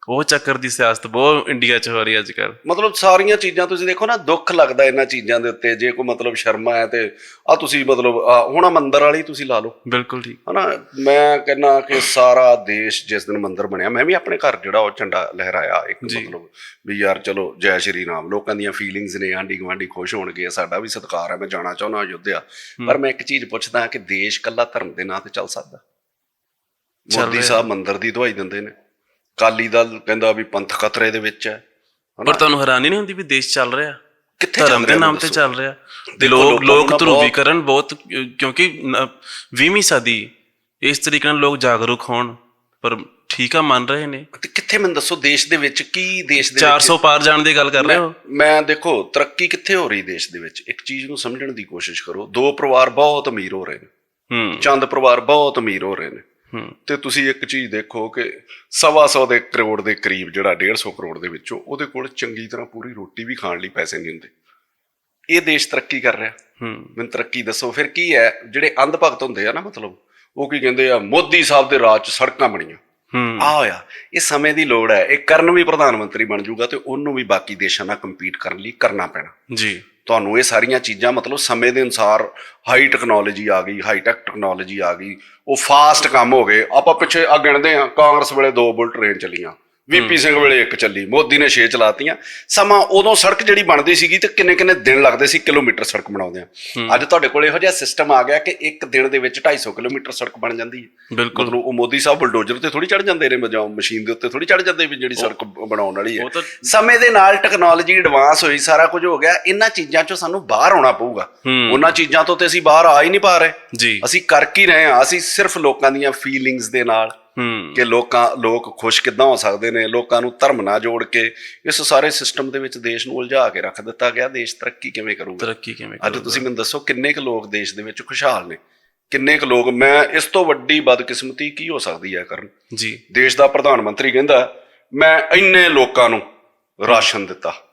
ਉਹ ਚੱਕਰ ਦੀ ਸਿਆਸਤ ਬਹੁਤ ਇੰਡੀਆ 'ਚ ਹੋ ਰਹੀ ਅੱਜ ਕੱਲ੍ਹ ਮਤਲਬ ਸਾਰੀਆਂ ਚੀਜ਼ਾਂ ਤੁਸੀਂ ਦੇਖੋ ਨਾ ਦੁੱਖ ਲੱਗਦਾ ਇਹਨਾਂ ਚੀਜ਼ਾਂ ਦੇ ਉੱਤੇ ਜੇ ਕੋਈ ਮਤਲਬ ਸ਼ਰਮਾ ਹੈ ਤੇ ਆ ਤੁਸੀਂ ਮਤਲਬ ਹੁਣ ਮੰਦਿਰ ਵਾਲੀ ਤੁਸੀਂ ਲਾ ਲਓ। ਬਿਲਕੁਲ ਠੀਕ ਹਨਾ ਮੈਂ ਕਹਿੰਨਾ ਕਿ ਸਾਰਾ ਦੇਸ਼ ਜਿਸ ਦਿਨ ਮੰਦਿਰ ਬਣਿਆ ਮੈਂ ਵੀ ਆਪਣੇ ਘਰ ਜਿਹੜਾ ਉਹ ਝੰਡਾ ਲਹਿਰਾਇਆ ਇੱਕ ਮਤਲਬ ਵੀ ਯਾਰ ਚਲੋ ਜੈ ਸ਼੍ਰੀ ਰਾਮ ਲੋਕਾਂ ਦੀਆਂ ਫੀਲਿੰਗਸ ਨੇ ਆਂਢੀ ਗੁਆਂਢੀ ਖੁਸ਼ ਹੋਣਗੇ ਸਾਡਾ ਵੀ ਸਤਿਕਾਰ ਹੈ ਮੈਂ ਜਾਣਾ ਚਾਹੁੰਦਾ ਅਯੁੱਧਿਆ। ਪਰ ਮੈਂ ਇੱਕ ਚੀਜ਼ ਪੁੱਛਦਾ ਕਿ ਦੇਸ਼ ਕੱਲਾ ਧਰਮ ਦੇ ਨਾਂ ਤੇ ਚੱਲ ਸਕਦਾ? ਮੋਦੀ ਸਾਹਿਬ ਮੰਦਿਰ ਦੀ ਦਵਾਈ ਦਿੰਦੇ ਨੇ। ਕਾਲੀ ਦਲ ਕਹਿੰਦਾ ਵੀ ਪੰਥ ਖਤਰੇ ਦੇ ਵਿੱਚ ਹੈ ਪਰ ਤੁਹਾਨੂੰ ਹੈਰਾਨੀ ਨਹੀਂ ਹੁੰਦੀ ਵੀ ਦੇਸ਼ ਚੱਲ ਰਿਹਾ? ਕਿੱਥੇ ਧਰਮ ਦੇ ਨਾਮ ਤੇ? ਚੱਲ ਰਿਹਾ। ਲੋਕ ਲੋਕਾਂ ਧਰੂਵੀਕਰਨ ਬਹੁਤ ਕਿਉਂਕਿ 20ਵੀਂ ਸਦੀ ਇਸ ਤਰੀਕੇ ਨਾਲ ਲੋਕ ਜਾਗਰੂਕ ਹੋਣ ਪਰ ਠੀਕ ਆ ਮੰਨ ਰਹੇ ਨੇ। ਤੇ ਕਿੱਥੇ ਮੈਨੂੰ ਦੱਸੋ ਦੇਸ਼ ਦੇ ਵਿੱਚ ਕੀ ਦੇਸ਼ ਦੇ 400 ਪਾਰ ਜਾਣ ਦੀ ਗੱਲ ਕਰ ਰਹੇ ਹੋ? ਮੈਂ ਦੇਖੋ ਤਰੱਕੀ ਕਿੱਥੇ ਹੋ ਰਹੀ ਦੇਸ਼ ਦੇ ਵਿੱਚ? ਇੱਕ ਚੀਜ਼ ਨੂੰ ਸਮਝਣ ਦੀ ਕੋਸ਼ਿਸ਼ ਕਰੋ। ਦੋ ਪਰਿਵਾਰ ਬਹੁਤ ਅਮੀਰ ਹੋ ਰਹੇ ਨੇ। ਹੂੰ। ਚੰਦ ਪਰਿਵਾਰ ਬਹੁਤ ਅਮੀਰ ਹੋ ਰਹੇ ਨੇ। ਤੇ ਤੁਸੀਂ ਇੱਕ ਚੀਜ਼ ਦੇਖੋ ਕਿ ਸਵਾ ਸੌ ਦੇ ਕਰੋੜ ਦੇ ਕਰੀਬ ਜਿਹੜਾ 150 ਕਰੋੜ ਦੇ ਵਿੱਚੋਂ ਉਹਦੇ ਕੋਲ ਚੰਗੀ ਤਰ੍ਹਾਂ ਪੂਰੀ ਰੋਟੀ ਵੀ ਖਾਣ ਲਈ ਪੈਸੇ ਨਹੀਂ ਹੁੰਦੇ। ਇਹ ਦੇਸ਼ ਤਰੱਕੀ ਕਰ ਰਿਹਾ। ਹੂੰ। ਮੈਨੂੰ ਤਰੱਕੀ ਦੱਸੋ। ਫਿਰ ਕੀ ਹੈ? ਜਿਹੜੇ ਅੰਧ ਭਗਤ ਹੁੰਦੇ ਆ ਨਾ ਮਤਲਬ ਉਹ ਕੀ ਕਹਿੰਦੇ ਆ ਮੋਦੀ ਸਾਹਿਬ ਦੇ ਰਾਜ 'ਚ ਸੜਕਾਂ ਬਣੀਆਂ। ਹੂੰ। ਆ ਹੋਇਆ। ਇਹ ਸਮੇਂ ਦੀ ਲੋੜ ਹੈ। ਇਹ ਕਰਨ ਵੀ ਪ੍ਰਧਾਨ ਮੰਤਰੀ ਬਣ ਜਾਊਗਾ ਤੇ ਉਹਨੂੰ ਵੀ ਬਾਕੀ ਦੇਸ਼ਾਂ ਨਾਲ ਕੰਪੀਟ ਕਰਨ ਲਈ ਕਰਨਾ ਪੈਣਾ। ਜੀ। ਤੁਹਾਨੂੰ ਇਹ ਸਾਰੀਆਂ ਚੀਜ਼ਾਂ ਮਤਲਬ ਸਮੇਂ ਦੇ ਅਨੁਸਾਰ ਹਾਈ ਟੈਕਨੋਲੋਜੀ ਆ ਗਈ ਹਾਈ ਟੈਕ ਟੈਕਨੋਲੋਜੀ ਆ ਗਈ, ਉਹ ਫਾਸਟ ਕੰਮ ਹੋ ਗਏ। ਆਪਾਂ ਪਿੱਛੇ ਆ ਗਿਣਦੇ ਆ ਕਾਂਗਰਸ ਵੇਲੇ ਦੋ ਬੁਲਟ ਟ੍ਰੇਨ ਚੱਲੀਆਂ। ਵੀਪੀ ਸਿੰਘ ਵੇਲੇ ਇੱਕ ਚੱਲੀ ਮੋਦੀ ਨੇ 6 ਚਲਾਤੀਆਂ। ਸਮਾਂ ਉਦੋਂ ਸੜਕ ਜਿਹੜੀ ਬਣਦੀ ਸੀਗੀ ਤੇ ਕਿੰਨੇ ਕਿੰਨੇ ਦਿਨ ਲੱਗਦੇ ਸੀ ਕਿਲੋਮੀਟਰ ਸੜਕ ਬਣਾਉਂਦਿਆਂ। ਅੱਜ ਤੁਹਾਡੇ ਕੋਲ ਇਹੋ ਜਿਹਾ ਸਿਸਟਮ ਆ ਗਿਆ ਕਿ ਇੱਕ ਦਿਨ ਦੇ ਵਿੱਚ 250 ਕਿਲੋਮੀਟਰ ਸੜਕ ਬਣ ਜਾਂਦੀ ਹੈ। ਬਿਲਕੁਲ। ਮਤਲਬ ਉਹ ਮੋਦੀ ਸਾਹਿਬ ਬੁਲਡੋਜ਼ਰ ਤੇ ਥੋੜੀ ਚੜ ਜਾਂਦੇ ਨੇ ਜਾਂ ਮਸ਼ੀਨ ਦੇ ਉੱਤੇ ਥੋੜੀ ਚੜ ਜਾਂਦੇ ਵੀ ਜਿਹੜੀ ਸੜਕ ਬਣਾਉਣ ਵਾਲੀ ਹੈ। ਸਮੇਂ ਦੇ ਨਾਲ ਟੈਕਨੋਲੋਜੀ ਐਡਵਾਂਸ ਹੋਈ ਸਾਰਾ ਕੁਝ ਹੋ ਗਿਆ। ਇਹਨਾਂ ਚੀਜ਼ਾਂ ਚੋਂ ਸਾਨੂੰ ਬਾਹਰ ਆਉਣਾ ਪਊਗਾ। ਉਹਨਾਂ ਚੀਜ਼ਾਂ ਤੋਂ ਤੇ ਅਸੀਂ ਬਾਹਰ ਆ ਹੀ ਨਹੀਂ ਪਾ ਰਹੇ। ਜੀ। ਅਸੀਂ ਕਰ ਕੀ ਰਹੇ ਹਾਂ। ਅਸੀਂ ਸਿਰਫ ਲੋਕਾਂ ਦੀਆਂ ਫੀਲਿੰਗਸ ਦੇ ਨਾਲ। ਕਿ ਲੋਕਾਂ ਲੋਕ ਖੁਸ਼ ਕਿੱਦਾਂ ਹੋ ਸਕਦੇ ਨੇ ਲੋਕਾਂ ਨੂੰ ਧਰਮ ਨਾਲ ਜੋੜ ਕੇ ਇਸ ਸਾਰੇ ਸਿਸਟਮ ਦੇ ਵਿੱਚ ਦੇਸ਼ ਨੂੰ ਉਲਝਾ ਕੇ ਰੱਖ ਦਿੱਤਾ ਗਿਆ ਦੇਸ਼ ਤਰੱਕੀ ਕਿਵੇਂ ਕਰੂਗਾ? ਤਰੱਕੀ ਕਿਵੇਂ ਅੱਜ ਤੁਸੀਂ ਮੈਨੂੰ ਦੱਸੋ ਕਿੰਨੇ ਕੁ ਲੋਕ ਦੇਸ਼ ਦੇ ਵਿੱਚ ਖੁਸ਼ਹਾਲ ਨੇ? ਕਿੰਨੇ ਕੁ ਲੋਕ ਮੈਂ ਇਸ ਤੋਂ ਵੱਡੀ ਬਦਕਿਸਮਤੀ ਕੀ ਹੋ ਸਕਦੀ ਹੈ ਕਰਨ? ਜੀ। ਦੇਸ਼ ਦਾ ਪ੍ਰਧਾਨ ਮੰਤਰੀ ਕਹਿੰਦਾ ਮੈਂ ਇੰਨੇ ਲੋਕਾਂ ਨੂੰ ਰਾਸ਼ਨ ਦਿੱਤਾ।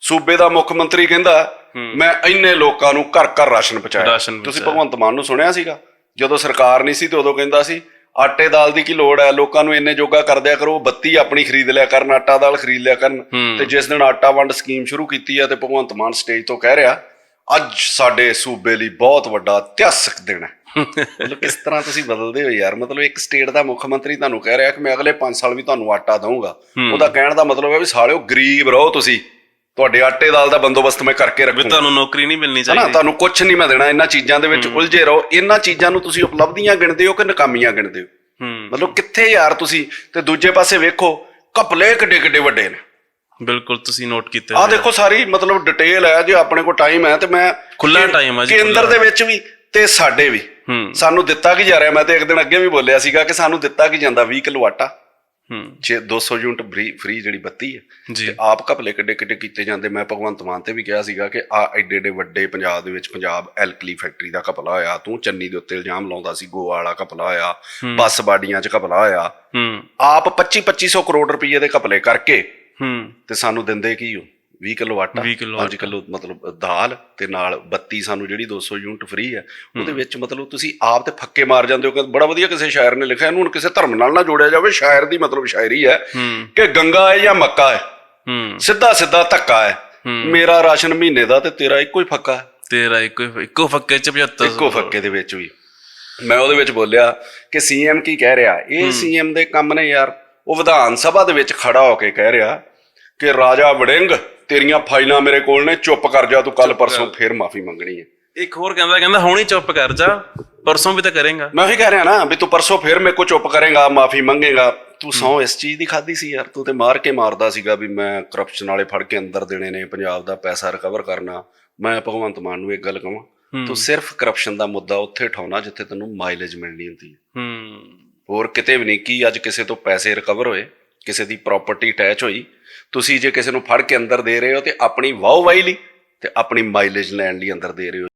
ਸੂਬੇ ਦਾ ਮੁੱਖ ਮੰਤਰੀ ਕਹਿੰਦਾ ਮੈਂ ਇੰਨੇ ਲੋਕਾਂ ਨੂੰ ਘਰ ਘਰ ਰਾਸ਼ਨ ਪਹੁੰਚਾਇਆ। ਤੁਸੀਂ ਭਗਵੰਤ ਮਾਨ ਨੂੰ ਸੁਣਿਆ ਸੀਗਾ? ਜਦੋਂ ਸਰਕਾਰ ਨਹੀਂ ਸੀ ਤੇ ਉਦੋਂ ਕਹਿੰਦਾ ਸੀ ਆਟੇ ਦਾਲ ਦੀ ਕੀ ਲੋੜ ਹੈ? ਲੋਕਾਂ ਨੂੰ ਇੰਨੇ ਜੋਗਾ ਕਰ ਦਿਆ ਕਰੋ ਬੱਤੀ ਆਪਣੀ ਖਰੀਦ ਲਿਆ ਕਰਨ ਆਟਾ ਦਾਲ ਖਰੀਦ ਲਿਆ ਕਰਨ। ਤੇ ਜਿਸ ਦਿਨ ਆਟਾ ਵੰਡ ਸਕੀਮ ਸ਼ੁਰੂ ਕੀਤੀ ਹੈ ਤੇ ਭਗਵੰਤ ਮਾਨ ਸਟੇਜ ਤੋਂ ਕਹਿ ਰਿਹਾ ਅੱਜ ਸਾਡੇ ਸੂਬੇ ਲਈ ਬਹੁਤ ਵੱਡਾ ਇਤਿਹਾਸਕ ਦਿਨ ਹੈ। ਮਤਲਬ ਕਿਸ ਤਰ੍ਹਾਂ ਤੁਸੀਂ ਬਦਲਦੇ ਹੋ ਯਾਰ? ਮਤਲਬ ਇੱਕ ਸਟੇਟ ਦਾ ਮੁੱਖ ਮੰਤਰੀ ਤੁਹਾਨੂੰ ਕਹਿ ਰਿਹਾ ਕਿ ਮੈਂ ਅਗਲੇ 5 ਸਾਲ ਵੀ ਤੁਹਾਨੂੰ ਆਟਾ ਦਊਂਗਾ। ਉਹਦਾ ਕਹਿਣ ਦਾ ਮਤਲਬ ਹੈ ਵੀ ਸਾਲਿਓ ਗਰੀਬ ਰਹੋ ਤੁਸੀਂ। ਤੁਹਾਡੇ ਆਟੇ ਦਾਲ ਦਾ ਬੰਦੋਬਸਤ ਮੈਂ ਕਰਕੇ ਵੀ ਰੱਖੂੰਗਾ। ਤੁਹਾਨੂੰ ਨੌਕਰੀ ਨਹੀਂ ਮਿਲਣੀ ਹਨਾ ਚਾਹੀਦੀ। ਤੁਹਾਨੂੰ ਕੁਝ ਨਹੀਂ ਮੈਂ ਦੇਣਾ ਇਹਨਾਂ ਚੀਜ਼ਾਂ ਦੇ ਵਿੱਚ ਉਲਝੇ ਰਹੋ। ਇਹਨਾਂ ਚੀਜ਼ਾਂ ਨੂੰ ਤੁਸੀਂ ਉਪਲਬਧੀਆਂ ਗਿਣਦੇ ਹੋ ਕਿ ਨਕਾਮੀਆਂ ਗਿਣਦੇ ਹੋ? ਹੂੰ। ਮਤਲਬ ਕਿੱਥੇ ਯਾਰ ਤੁਸੀਂ? ਤੇ ਦੂਜੇ ਪਾਸੇ ਵੇਖੋ ਘਪਲੇ ਕਿੱਡੇ ਕਿੱਡੇ ਵੱਡੇ ਨੇ। ਬਿਲਕੁਲ ਤੁਸੀਂ ਨੋਟ ਕੀਤੇ ਆਹ ਦੇਖੋ ਸਾਰੀ ਮਤਲਬ ਡਿਟੇਲ ਹੈ ਜੇ ਆਪਣੇ ਕੋਲ ਟਾਈਮ ਹੈ ਤੇ ਮੈਂ ਖੁੱਲਾ time ਆ ਜੀ, ਕੇਂਦਰ ਦੇ ਵਿੱਚ ਵੀ ਤੇ ਸਾਡੇ ਵੀ। ਹੂੰ। ਸਾਨੂੰ ਦਿੱਤਾ ਕੀ ਜਾ ਰਿਹਾ? ਮੈਂ ਤੇ ਇੱਕ ਦਿਨ ਅੱਗੇ ਵੀ ਬੋਲਿਆ ਸੀਗਾ ਕਿ ਸਾਨੂੰ ਦਿੱਤਾ ਕੀ ਜਾਂਦਾ? 20 ਕਿਲੋ ਆਟਾ। ਹੂੰ ਜੇ 200 ਯੂਨਿਟ ਫ੍ਰੀ ਜਿਹੜੀ ਬੱਤੀ ਹੈ ਤੇ ਆਪ ਘਪਲੇ ਕਿੱਡੇ ਕਿੱਡੇ ਕੀਤੇ ਜਾਂਦੇ। ਮੈਂ ਭਗਵੰਤ ਮਾਨ ਤੇ ਵੀ ਕਿਹਾ ਸੀਗਾ ਕਿ ਆ ਐਡੇ ਐਡੇ ਵੱਡੇ ਪੰਜਾਬ ਦੇ ਵਿੱਚ ਪੰਜਾਬ ਐਲਕਲੀ ਫੈਕਟਰੀ ਦਾ ਘਪਲਾ ਹੋਇਆ ਤੂੰ ਚੰਨੀ ਦੇ ਉੱਤੇ ਇਲਜ਼ਾਮ ਲਾਉਂਦਾ ਸੀ ਗੋਆ ਵਾਲਾ ਘਪਲਾ ਹੋਇਆ ਬੱਸ ਬਾਡੀਆਂ 'ਚ ਘਪਲਾ ਹੋਇਆ ਆਪ 25 2500 ਕਰੋੜ ਰੁਪਏ ਦੇ ਘਪਲੇ ਕਰਕੇ ਤੇ ਸਾਨੂੰ ਦਿੰਦੇ ਕੀ ਹੋ? 20 ਕਿਲੋ ਆਟਾ 20 ਕਿੱਲੋ 5 ਕਿਲੋ ਮਤਲਬ ਦਾਲ ਤੇ ਨਾਲ ਬੱਤੀ ਸਾਨੂੰ ਜਿਹੜੀ 200 ਯੂਨਿਟ ਫ੍ਰੀ ਹੈ ਉਹਦੇ ਵਿੱਚ ਮਤਲਬ ਤੁਸੀਂ ਆਪ ਤੇ ਫੱਕੇ ਮਾਰ ਜਾਂਦੇ ਹੋ ਕਿ ਬੜਾ ਵਧੀਆ ਕਿਸੇ ਸ਼ਾਇਰ ਨੇ ਲਿਖਿਆ ਇਹਨੂੰ ਕਿਸੇ ਧਰਮ ਨਾਲ ਨਾ ਜੋੜਿਆ ਜਾਵੇ ਸ਼ਾਇਰ ਦੀ ਮਤਲਬ ਸ਼ਾਇਰੀ ਹੈ ਕਿ ਗੰਗਾ ਹੈ ਜਾਂ ਮੱਕਾ ਹੈ? ਹੂੰ। ਸਿੱਧਾ ਸਿੱਧਾ ਧੱਕਾ ਹੈ। ਮੇਰਾ ਰਾਸ਼ਨ ਮਹੀਨੇ ਦਾ ਤੇ ਤੇਰਾ ਇੱਕੋ ਹੀ ਫੱਕਾ ਹੈ। ਤੇਰਾ ਇੱਕੋ ਇੱਕੋ ਫੱਕੇ ਚ 75 ਇੱਕੋ ਫੱਕੇ ਦੇ ਵਿੱਚ ਵੀ। ਮੈਂ ਉਹਦੇ ਵਿੱਚ ਬੋਲਿਆ ਕਿ ਸੀਐਮ ਕੀ ਕਹਿ ਰਿਹਾ? ਇਹ ਸੀਐਮ ਦੇ ਕੰਮ ਨੇ ਯਾਰ। ਉਹ ਵਿਧਾਨ ਸਭਾ ਦੇ ਵਿੱਚ ਖੜਾ ਹੋ ਕੇ ਕਹਿ ਰਿਹਾ ਕਿ ਰਾਜਾ ਵੜਿੰਗ ਤੇਰੀਆਂ ਫਾਈਲਾਂ ਮੇਰੇ ਕੋਲ ਨੇ ਚੁੱਪ ਕਰ ਜਾ ਤੂੰ ਕੱਲ ਪਰਸੋਂ ਫੇਰ ਮਾਫੀ ਮੰਗਣੀ ਹੈ। ਇੱਕ ਹੋਰ ਕਹਿੰਦਾ ਕਹਿੰਦਾ ਹੁਣ ਚੁੱਪ ਕਰ ਜਾ ਪਰਸੋਂ ਵੀ ਤਾਂ ਕਰੇਗਾ। ਮੈਂ ਉਹੀ ਕਹਿ ਰਿਹਾ ਨਾ ਵੀ ਤੂੰ ਪਰਸੋਂ ਫੇਰ ਮੇਰੇ ਕੋਲ ਚੁੱਪ ਕਰੇਗਾ ਮਾਫੀ ਮੰਗੇਗਾ। ਤੂੰ ਸੌ ਇਸ ਚੀਜ਼ ਦੀ ਖਾਦੀ ਸੀ ਯਾਰ ਤੂੰ ਤੇ ਮਾਰ ਕੇ ਮਾਰਦਾ ਸੀਗਾ ਵੀ ਮੈਂ ਕਰਪਸ਼ਨ ਵਾਲੇ ਫੜ ਕੇ ਅੰਦਰ ਦੇਣੇ ਨੇ ਪੰਜਾਬ ਦਾ ਪੈਸਾ ਰਿਕਵਰ ਕਰਨਾ। ਮੈਂ ਭਗਵੰਤ ਮਾਨ ਨੂੰ ਇੱਕ ਗੱਲ ਕਹਾਂ ਤੂੰ ਸਿਰਫ ਕਰਪਸ਼ਨ ਦਾ ਮੁੱਦਾ ਉੱਥੇ ਠਾਉਣਾ ਜਿੱਥੇ ਤੈਨੂੰ ਮਾਈਲੇਜ ਮਿਲਣੀ ਹੁੰਦੀ ਹੈ। ਹੂੰ। ਹੋਰ ਕਿਤੇ ਵੀ ਨਹੀਂ ਕੀ ਅੱਜ ਕਿਸੇ ਤੋਂ ਪੈਸੇ ਰਿਕਵਰ ਹੋਏ ਕਿਸੇ ਦੀ ਪ੍ਰਾਪਰਟੀ ਅਟੈਚ ਹੋਈ ਤੁਸੀਂ ਜੇ ਕਿਸੇ ਨੂੰ ਫੜ ਕੇ ਅੰਦਰ ਦੇ ਰਹੇ ਹੋ ਤੇ ਆਪਣੀ ਵਾਹ ਵਾਈ ਲਈ ਤੇ ਆਪਣੀ ਮਾਈਲੇਜ ਲੈਣ ਲਈ ਅੰਦਰ ਦੇ ਰਹੇ ਹੋ।